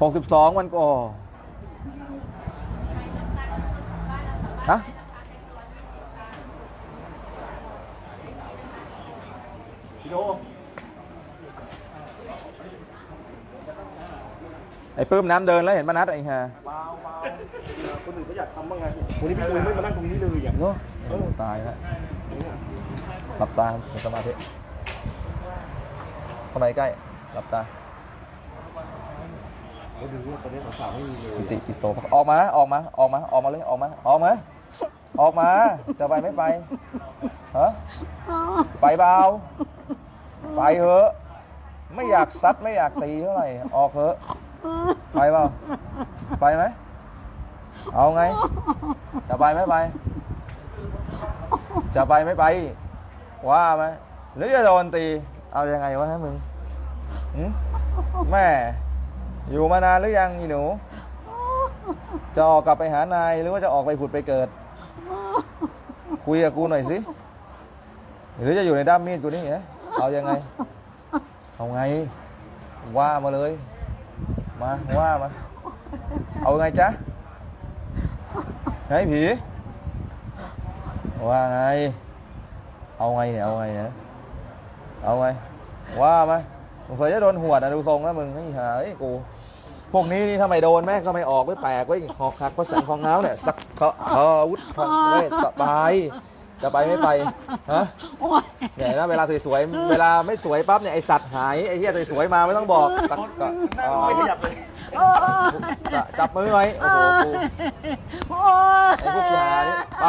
หกสิบสองวันก่อฮะไอ้ปื้มน้ำเดินแล้วเห็นมานัดไอ้ห่าเบาเบาคนอื่นเขาอยากทำบ้างไงวันนี้พี่คุยไม่มานั่งตรงนี้เลยอย่างเนาะโอ้ตายแล้วหลับตาเป็นสมาธิเข้าไปใกล้หลับตา เขาดูตอนนี้สาวๆไม่มีเลยอิติอิโสภะออกมาออกมาออกมาออกมาเลยออกมาออกมาออกมาจะไปไม่ไปฮะไปเบาไปเถอะไม่อยากซัดไม่อยากตีเท่าไหร่ออกเถอะไปเปล่าไปไหมเอาไง จะไปไม่ไป จะไปไม่ไป ว่าไหมหรือจะโดนตี เอายังไงวะฮะมึงแม่ อยู่มานานหรือยังอีหนู จะออกกลับไปหานายหรือว่าจะออกไปผุดไปเกิด คุยกับกูหน่อยสิหรือจะอยู่ในด้ามมีดกูนี่เหรอเอายังไง เอาไง ว่ามาเลย มาว่ามา เอาไงจ๊ะไงผีว่าไง เอาไงเนี่ยเอาไงเนี่ยเอาไง ว่ามา สงสัยจะโดนหวดนะดูทรงแล้วมึงไอ้ห่าไอ้ยกู พวกนี้นี่ถ้าไมโดนแม่งก็ไม่ออกไม่แปลกเว้หอกคักพระแสงของเงาเนี่ยสักเขาเออวุฒทางเวทสบายจะไปไม่ไปฮะเนี่ยนะเวลาสวยๆเวลาไม่สวยปั๊บเนี่ยไอสัตว์หายไอเหี้ยสวยๆมาไม่ต้องบอกตักก็นั่งไม่ขยับเลยจับมือไว้โอ้โหกูโอ้ยไอพวกยาเนี่ยไป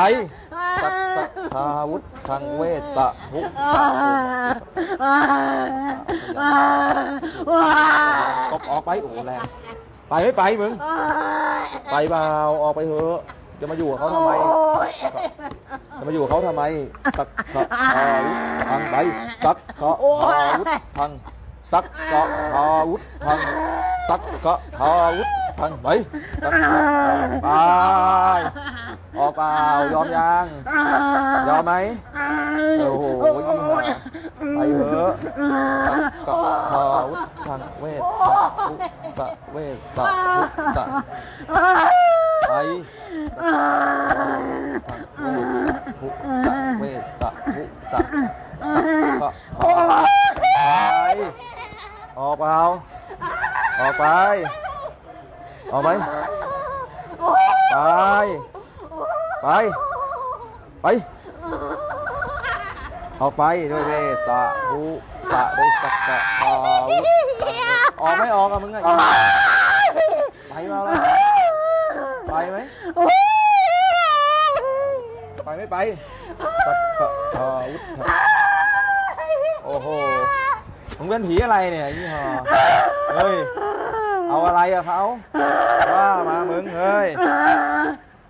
สักกะทาวุฒทางเวทสะหุอ่าสะหุอ่าอ่าว้าตบออกไปโอ้โหแรงไปไม่ไปมึง ไปเปล่าออกไปเถอะจะมาอยู่กับเขาทำไมจะมาอยู่กับเขาทำไมตักกะอาวุธพังไปตักกะอาวุธพังตักกะอาวุธพังตักกะอาวุธพังไปตักกะไป ออกเปล่ายอมยังยอมไหมโอ้โหยิ่งหาไปเถอะตักกะอาวุธังเวทสะพุสะเวทสะพุสะไปเวสสะภุสะสักกะหาไปออกเปล่าออกไปออกไปไป ไป ไป ออกไปด้วยเสสะภุสะด้วยสักกะหาวุออกไม่ออกอะมึงอะไปเปล่าล่ะไปไหมไปไม่ไปตักกะทาวุฒะโอ้โหมึงเป็นผีอะไรเนี่ยยี่ห้อเฮ้ย เอาอะไรอะเขาว่ามามึงเฮ้ย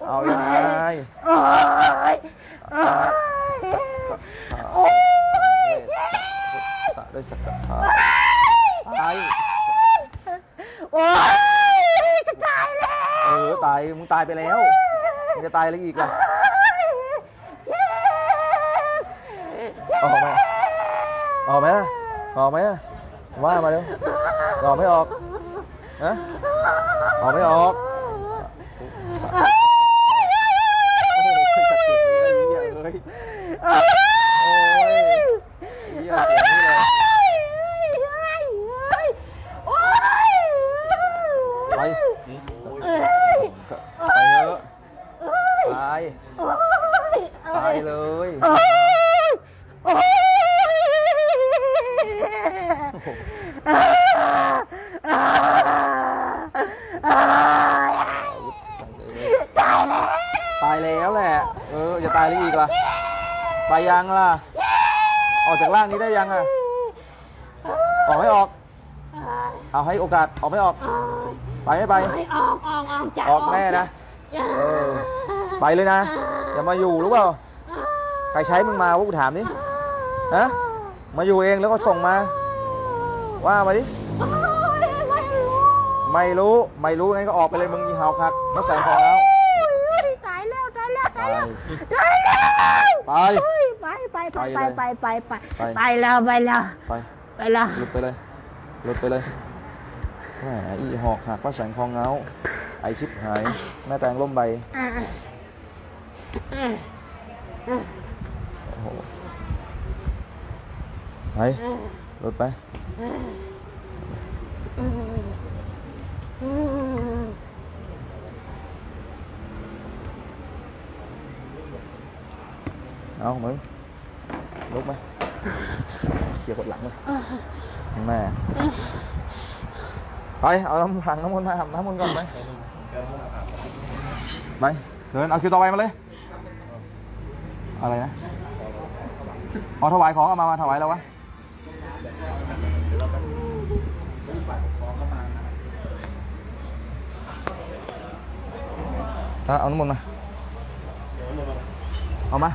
เอายังไงตักกะทาวุฒะด้วยสักกะทาตาย โอ้ยจะตายแล้วเออตายมึงตายไปแล้วมึงจะตายอะไรอีกล่ะออกไหมออกไหมออกไหมว่ามาเร็วออกไม่ออกฮะออกไม่ออกโอ้โหสักเก็บเลยเหี้ยเอ้ยโอ้ยเหี้ยเสียงนี่เลยไปไปเถอะไปไปเลยตายแล้วแหละ เออจะตาย หรืออีกล่ะ ไปยังล่ะ ออกจากร่างนี้ได้ยังอะ ออกไม่ออก เอาให้โอกาสออกไม่ออก ไปไม่ไป ออกออกออกจากออกแน่นะเออไปเลยนะ อย่ามาอยู่รู้เปล่า ใครใช้มึงมาวะกูถามนี่ฮะ มาอยู่เองแล้วก็ส่งมา ว่ามาดิ ไม่รู้ ไม่รู้งั้นก็ออกไปเลยมึงยีเฮาคักมาแสงของแล้ว ตายแล้วตายแล้ว ไปตายแล้วตายแล้วไป ไปไปไปไปไปเลยไปไปไปไปไปแล้วไปแล้วไปไปแล้วหลุดไปเลยหลุดไปเลยไแหมอีหอกหักพระแสงคองเงาไอชิบหายแม่แตงล่มใบโอ้โหไปรถไป เอามึงลุกไหมเขี่ยกดหลังเลยแม่ไปเอาน้ำหลังน้ำมันมาอาบน้ำมันก่อนไปไปเดินเอาคิวต่อไปมาเลย อะไรนะอ๋อถวายของเอามามาถวายแล้ววะเอาเอาน้ำมันมาเอามา